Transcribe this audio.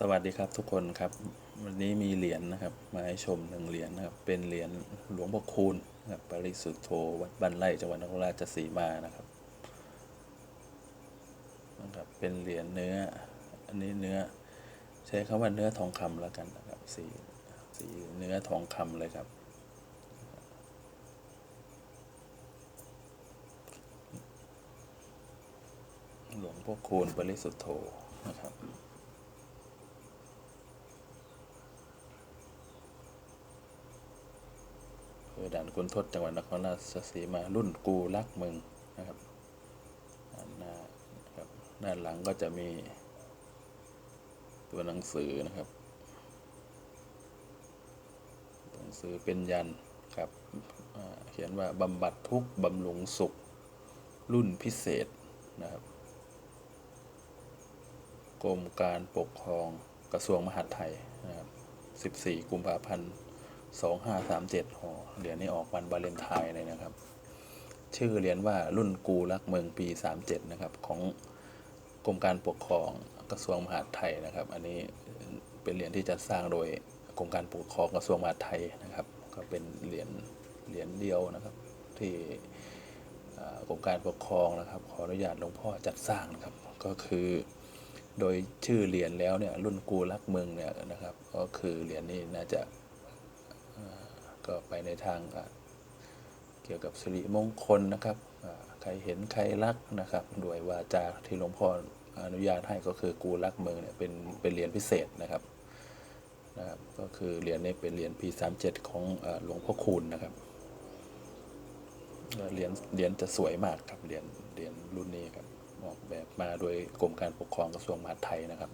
สวัสดีครับทุกคนครับ วันนี้มีเหรียญนะครับ มาให้ชมหนึ่งเหรียญนะครับ เป็นเหรียญหลวงพ่อคูณนะครับปริสุทธโธวัดบ้านไร่จังหวัดนครราชสีมานะครับนะครับ เป็นเหรียญเนื้อ อันนี้เนื้อ ใช้คำว่าเนื้อทองคำแล้วกันนะครับ สีสีเนื้อทองคำเลยครับ หลวงพ่อคูณปริสุทธโธนะครับ อำเด่านคุณทศจังหวัดนครราชสีมารุ่นกูรักเมืองนะครับด้านหน้าครับด้านหลังก็จะมีตัวหนังสือนะครับหนังสือเป็นยันครับเขียนว่าบำบัดทุกบำรุงสุข รุ่นพิเศษนะครับกรมการปกครองกระทรวงมหาดไทยนะครับ 14 กุมภาพันธ์ 2537หอเหรียญนี้ออกวันวาเลนไทน์เลยนะครับ ชื่อเหรียญว่ารุ่นกูรักเมืองปี37นะครับของกรมการปกครองกระทรวงมหาดไทยนะครับ อันนี้เป็นเหรียญที่จัดสร้างโดยกรมการปกครองกระทรวงมหาดไทยนะครับ ก็เป็นเหรียญเหรียญเดียวนะครับ ที่กรมการปกครองนะครับ ขออนุญาตหลวงพ่อจัดสร้างนะครับ ก็คือโดยชื่อเหรียญแล้วเนี่ยรุ่นกูรักเมืองเนี่ยนะครับ ก็คือเหรียญนี้น่าจะ ก็ไปในทางเกี่ยวกับสิริมงคลนะครับใครเห็นใครรักนะครับด้วยวาจาที่หลวงพ่ออนุญาตให้ก็คือกูรักเมืองเนี่ยเป็นเป็นเหรียญพิเศษนะครับนะครับก็คือเหรียญนี้เป็นเหรียญปีสามเจ็ดของหลวงพ่อคูณนะครับเหรียญเหรียญจะสวยมากครับเหรียญเหรียญรุ่นนี้ครับออกแบบมาโดยกรมการปกครองกระทรวงมหาดไทยนะครับ